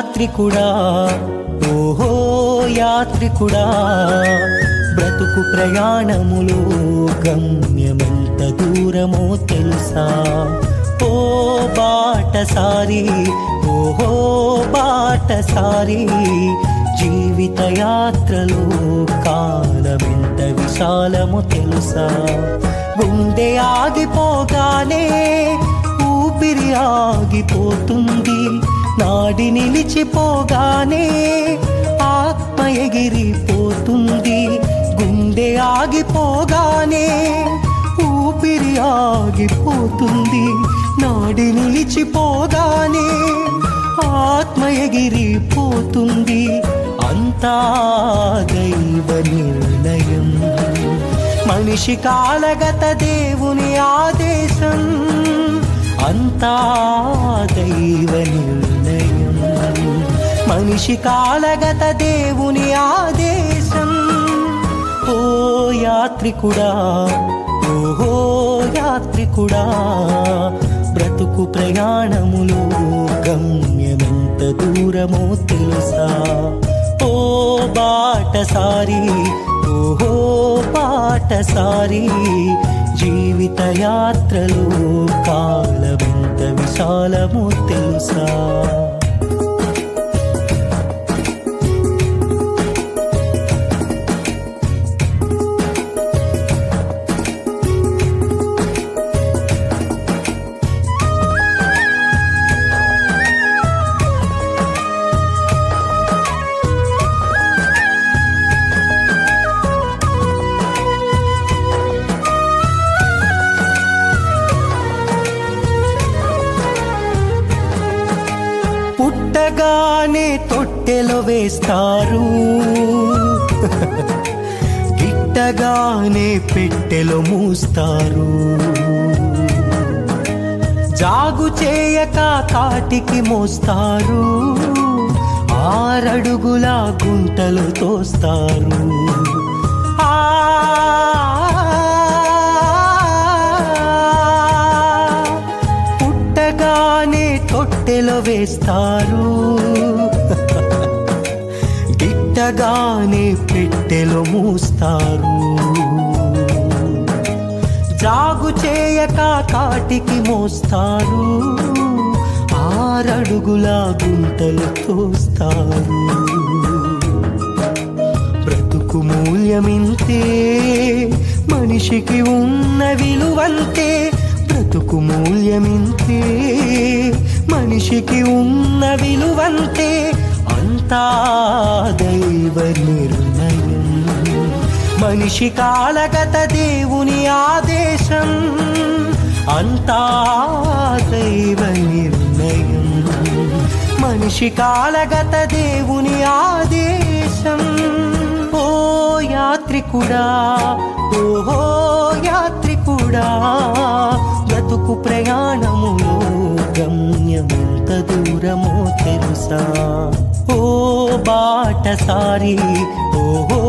యాత్రికుడా? ఓహో యాత్రికుడా బ్రతుకు ప్రయాణములో గమ్యమెంత దూరమో తెలుసా? ఓ బాటసారి ఓహో బాటసారి జీవిత యాత్రలో కాలమెంత విశాలము తెలుసా? గుండె ఆగిపోగానే ఊపిరి ఆగిపోతుంది నాడి నిలిచిపోగానే ఆత్మ ఎగిరిపోతుంది గుండె ఆగిపోగానే ఊపిరి ఆగిపోతుంది నాడి నిలిచిపోగానే ఆత్మ ఎగిరిపోతుంది అంతా దైవ నిర్ణయం. మనిషి కాలగత దేవుని ఆదేశం అంతా దైవ నిర్ణయం. మనిషి కాలగత దేవుని ఆదేశం. ఓ యాత్రికుడా ఓహో యాత్రికుడా బ్రతుకు ప్రయాణములు గమ్యమెంత దూరమో తెలుసా? ఓ బాటసారి ఓహో బాటసారి జీవిత యాత్రలో కాలమెంత విశాలమో తెలుసా? పుట్టగానే తొట్టెలో వేస్తారు. గిట్టగానే పెట్టెలో మూస్తారు. జాగు చేయక కాటికి మోస్తారు. ఆరడుగుల గుంటలు తోస్తారు. ఆ వేస్తారు గిట్టగానే పెట్టెలు మూస్తారు. జాగు చేయక కాటికి మోస్తారు. ఆరడుగుల గుంతలు తోస్తారు. బ్రతుకు మూల్యమింతే మనిషికి ఉన్న విలువంతే బ్రతుకు మూల్యమింతే మనిషికి ఉన్న విలువంతే అంతా దైవ నిర్ణయం. మనిషి కాలగత దేవుని ఆదేశం అంతా దైవ నిర్ణయం. మనిషి కాలగత దేవుని ఆదేశం ఓ యాత్రికుడా ఓహో యాత్రికుడా. ఓ బాటసారి ఓహో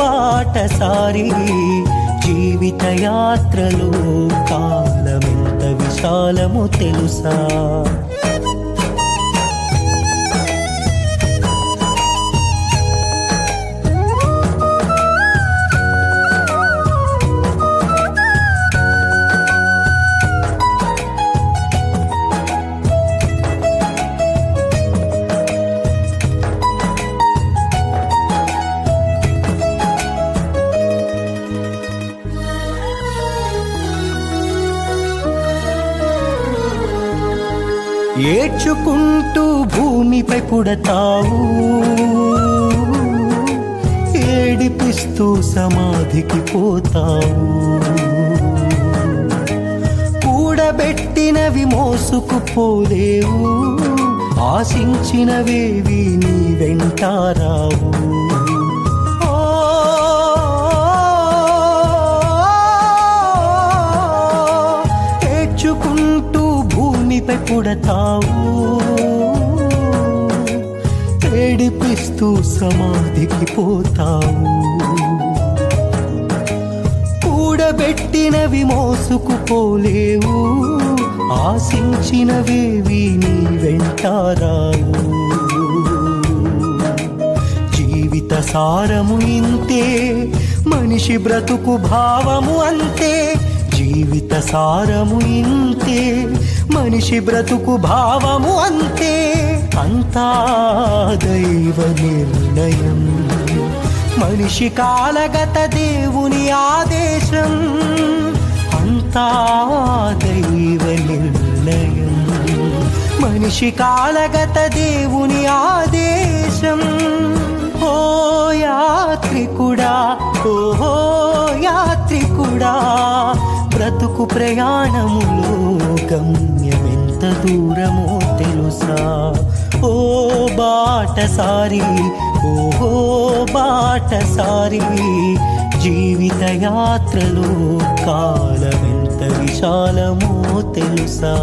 బాటసారి జీవిత యాత్రలో కాలమెంత విశాలము తెలుసా? ఏడ్చుకుంటూ భూమిపై పుడతావు. ఏడిపిస్తూ సమాధికి పోతావు. కూడబెట్టినవి మోసుకుపోలేవు ఆశించినవేవి నీ వెంటారావు భూమిపై పుడతావు. ఏడిపిస్తూ సమాధికి పోతావు. కూడబెట్టినవి మోసుకుపోలేవు. ఆశించినవేవి నీ వెంటారావు సారము ఇంతే మనిషి బ్రతుకు భావము అంతే. జీవిత సారము ఇంతే మనిషి బ్రతుకు భావము అంతే. అంతా దైవ నిర్ణయం. మనిషి కాలగత దేవుని ఆదేశం. అంతా దైవ నిర్ణయం. మనిషి కాలగత దేవుని ఆదేశం. ఓ యాత్రికుడా ఓహో యాత్రికుడా బ్రతుకు ప్రయాణములో గమ్యమెంత దూరమో తెలుసా? ఓ బాటసారి ఓహో బాటసారి జీవిత యాత్రలో కాలమెంత విశాలమో తెలుసా?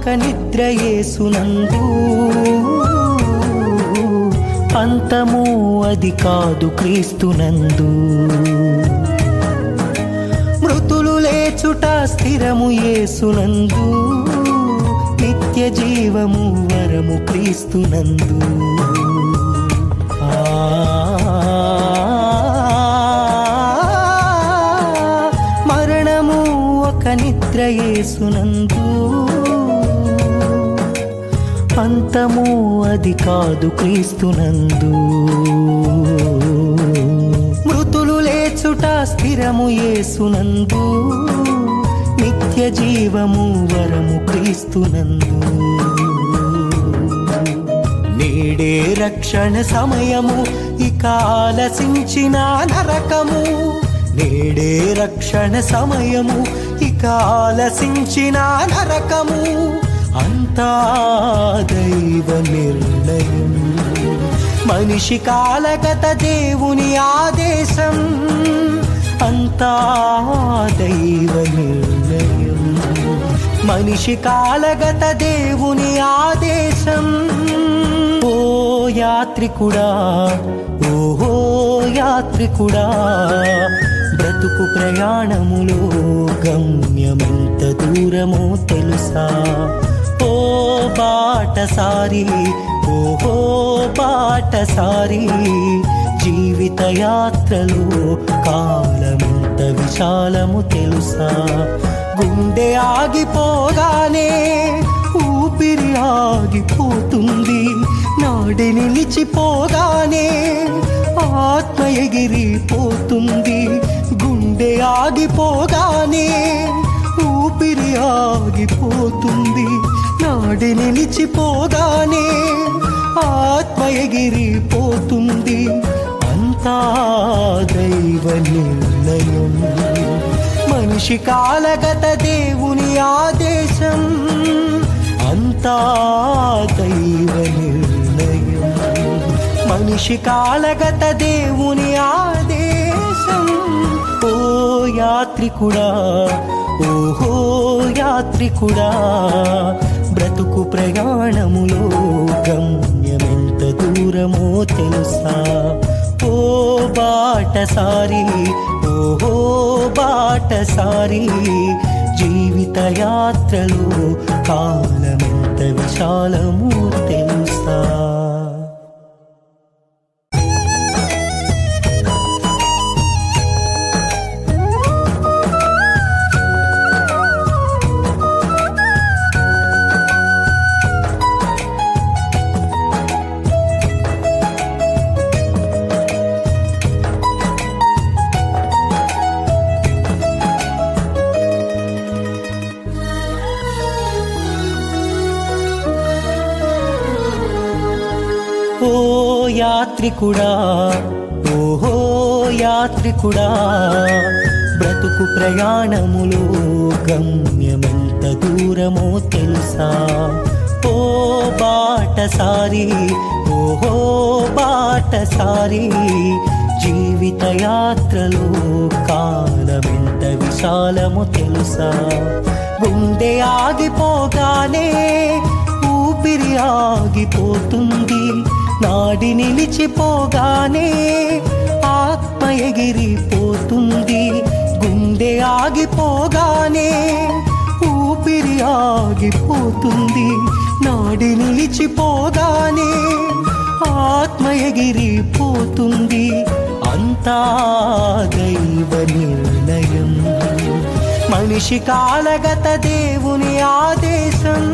ఒక నిద్ర అంతము అది కాదు క్రీస్తునందు. మృతులు లేచుట స్థిరము యేసునందు. నిత్య జీవము వరము క్రీస్తునందు. మరణము ఒక నిద్ర యేసునందు అంతము అది కాదు క్రీస్తునందు. మృతులు లేచుట స్థిరము ఏసునందు నిత్య జీవము వరము క్రీస్తునందు. నేడే రక్షణ సమయము ఇక ఆలసించిన నరకము. నేడే రక్షణ సమయము ఇక ఆలసించిన నరకము. అంతా దైవ నిర్ణయం. మనిషి కాలగత దేవుని ఆదేశం. అంతా దైవ నిర్ణయం. మనిషి కాలగత దేవుని ఆదేశం. ఓ యాత్రికుడా ఓహో యాత్రికుడా బ్రతుకు ప్రయాణములో గమ్యమెంత దూరమో తెలుసా? ఓ బాటసారి ఓహో బాటసారి జీవిత యాత్రలో కాలమెంత విశాలము తెలుసా? గుండె ఆగిపోగానే ఊపిరి ఆగిపోతుంది. నాడి నిలిచిపోగానే ఆత్మ ఎగిరిపోతుంది. గుండె ఆగిపోగానే ఊపిరి ఆగిపోతుంది. నాడి నిలిచిపోగానే ఆత్మ ఎగిరిపోతుంది అంతా దైవ నిర్ణయం. మనిషి కాలగత దేవుని ఆదేశం అంతా దైవ నిర్ణయం. మనిషి కాలగత దేవుని ఆదేశం ఓ యాత్రికుడా ఓహో యాత్రికుడా బ్రతుకు ప్రయాణములో గమ్యమెంత దూరమో తెలుసా? ఓ బాటసారి ఓహో బాటసారి జీవిత యాత్రలో కాలమెంత విశాలము తెలుసా? ఓ యాత్రికుడా ఓహో యాత్రికుడా బ్రతుకు ప్రయాణములో గమ్యమెంత దూరమో తెలుసా? ఓ బాటసారి ఓహో బాటసారి జీవిత యాత్రలో కాలమెంత విశాలము తెలుసా? గుండె ఆగిపోగానే ఊపిరి ఆగిపోతుంది నాడి నిలిచిపోగానే ఆత్మ ఎగిరిపోతుంది గుండె ఆగిపోగానే ఊపిరి ఆగిపోతుంది నాడి నిలిచిపోగానే ఆత్మ ఎగిరిపోతుంది అంతా దైవ నిర్ణయం. మనిషి కాలగత దేవుని ఆదేశం.